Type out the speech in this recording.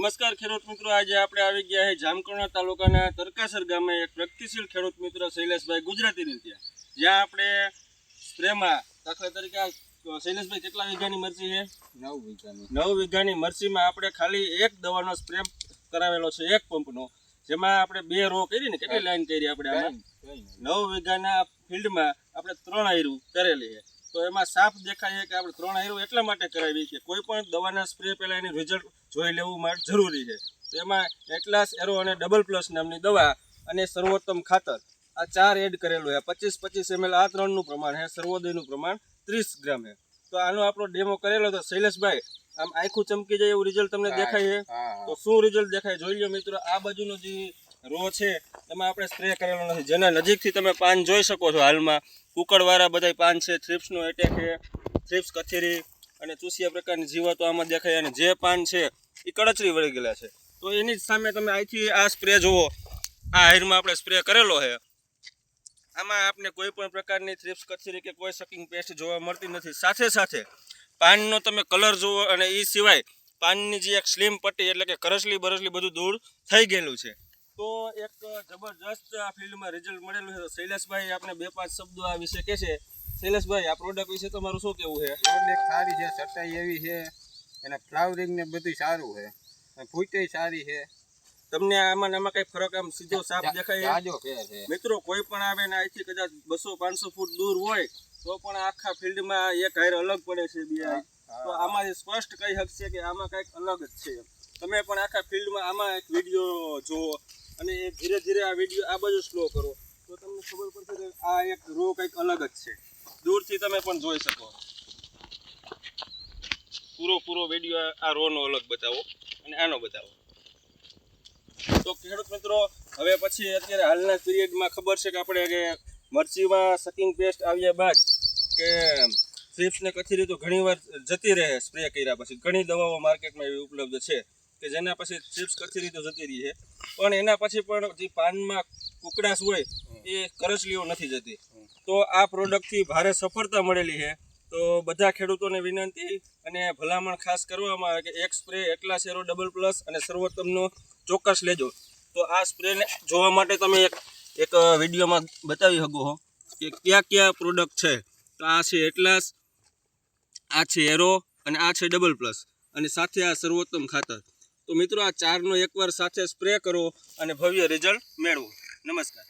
નમસ્કાર ખેડૂત મિત્રો આજે આપણે આવી ગયા છે જામકરણા તાલુકાના તરકાસર ગામે એક પ્રગતિશીલ ખેડૂત મિત્ર શૈલેષભાઈ ગુજરાતીની ત્યાં જ્યાં આપણે સ્પ્રેમાં દાખલા તરીકે શૈલેષભાઈ કેટલા વીઘાની મરચી છે? નવ વીઘાની. નવ વીઘાની મરચીમાં આપણે ખાલી એક દવાનો સ્પ્રે કરાવેલો છે એક પંપનો. જેમાં આપણે બે રો કરીને કેટલી લાઈન કરી આપણે નવ વીઘાના ફિલ્ડમાં આપણે ત્રણ આયરું કરેલી છે. તો એમાં સાફ દેખાય કે આપણે ત્રણ આયરું એટલા માટે કરાવી કે કોઈ પણ દવાના સ્પ્રે પહેલાં એની રિઝલ્ટ જોઈ લેવું માટે જરૂરી છે. તો એમાં એટલાસ એરો અને ડબલ પ્લસ નામની દવા અને સર્વોત્તમ ખાતર આ ચાર એડ કરેલું છે. પચીસ પચીસ એમએલ આ ત્રણનું પ્રમાણ છે. સર્વોદયનું પ્રમાણ ત્રીસ ગ્રામ છે. તો આનો આપણો ડેમો કરેલો તો શૈલેષભાઈ આમ આખું ચમકી જાય એવું રિઝલ્ટ તમને દેખાય છે? તો શું રિઝલ્ટ દેખાય? જોઈ લો મિત્રો આ બાજુનો જે રો છે, એમાં આપણે સ્પ્રે કરેલો નથી. જેના નજીકથી તમે પાન જોઈ શકો છો હાલમાં. કુકડવાળા બધા પાન છે થ્રિપ્સનો એટેક છે થ્રિપ્સ કથેરી અને ચૂસિયા પ્રકારની જીવાતો આમાં દેખાય અને જે પાન છે એ કડચરી વળી ગયેલા છે. તો એની જ સામે તમે અહીંથી આ સ્પ્રે જુઓ. આ હાઈરમાં આપણે સ્પ્રે કરેલો છે. આમાં આપને કોઈ પણ પ્રકારની થ્રિપ્સ કથેરી કે કોઈ સકિંગ પેસ્ટ જોવા મળતી નથી. સાથે સાથે પાનનો તમે કલર જુઓ અને એ સિવાય પાનની જે એક સ્લીમ પટ્ટી એટલે કે કરસલી બરસલી બધું દૂર થઈ ગયેલું છે. તો એક જબરજસ્ત આ ફિલ્ડમાં રિઝલ્ટ મળેલું છે. શૈલેષભાઈ આપણે બે પાંચ શબ્દો આ વિશે કહે છે. શૈલેષભાઈ આ પ્રોડક્ટ વિશે તમારું શું કહેવું છે? પ્રોડક્ટ સારી છે સટાઈ એવી છે. અને ફ્લાવરિંગ ને બધું સારું છે. ફૂટે સારી છે. તમને આમાં આમાં કઈ ફરક આમ સીધો સાફ દેખાય? મિત્રો કોઈ પણ આવે ને અહીંથી કદાચ બસો પાંચસો ફૂટ દૂર હોય તો પણ આખા ફિલ્ડમાં એક હાઈર અલગ પડે છે બે તો આમાં સ્પષ્ટ કહી શકશે કે આમાં કંઈક અલગ જ છે તમે પણ આખા ફિલ્ડમાં આમાં એક વીડિયો અને ધીરે ધીરે આ વીડિયો આ બાજુ સ્લો કરો. તો તમને ખબર પડશે કે આ એક રો કંઈક અલગ જ છે. દૂરથી તમે પણ જોઈ શકો. પૂરો પૂરો વીડિયો આ રોનો અલગ બતાવો અને આનો બતાવો. તો ખેડૂત મિત્રો, હવે પછી અત્યારે હાલના પીરિયડમાં ખબર છે કે આપણે કે મરચીમાં સકિંગ પેસ્ટ આવ્યા બાદ કે સ્ટ્રીપ્સને કથીરી તો ઘણીવાર જતી રહે સ્પ્રે કર્યા પછી. ઘણી દવાઓ માર્કેટમાં એવી ઉપલબ્ધ છે. કે જેના પછી ચિપ્સ કથીરી રીતે જતી રહી છે. પણ એના પછી પણ જે પાનમાં કુકડાશ હોય, એ કરચલીઓ નથી જતી. તો આ પ્રોડક્ટથી ભારે સફળતા મળેલી છે. તો બધા ખેડૂતોને વિનંતી અને ભલામણ ખાસ કરવામાં આવે કે એક સ્પ્રે એકલા શેરો ડબલ પ્લસ અને સર્વોત્તમનો ચોક્કસ લેજો. તો આ સ્પ્રેને જોવા માટે તમે એક એક વિડીયોમાં બતાવી શકો હો કે કયા કયા પ્રોડક્ટ છે. તો આ છે એટલાસ, આ છે એરો અને આ છે ડબલ પ્લસ અને સાથે આ સર્વોત્તમ ખાતર. તો મિત્રો આ ચારનો એકવાર સાથે સ્પ્રે કરો અને ભવ્ય રિઝલ્ટ મેળવો. નમસ્કાર.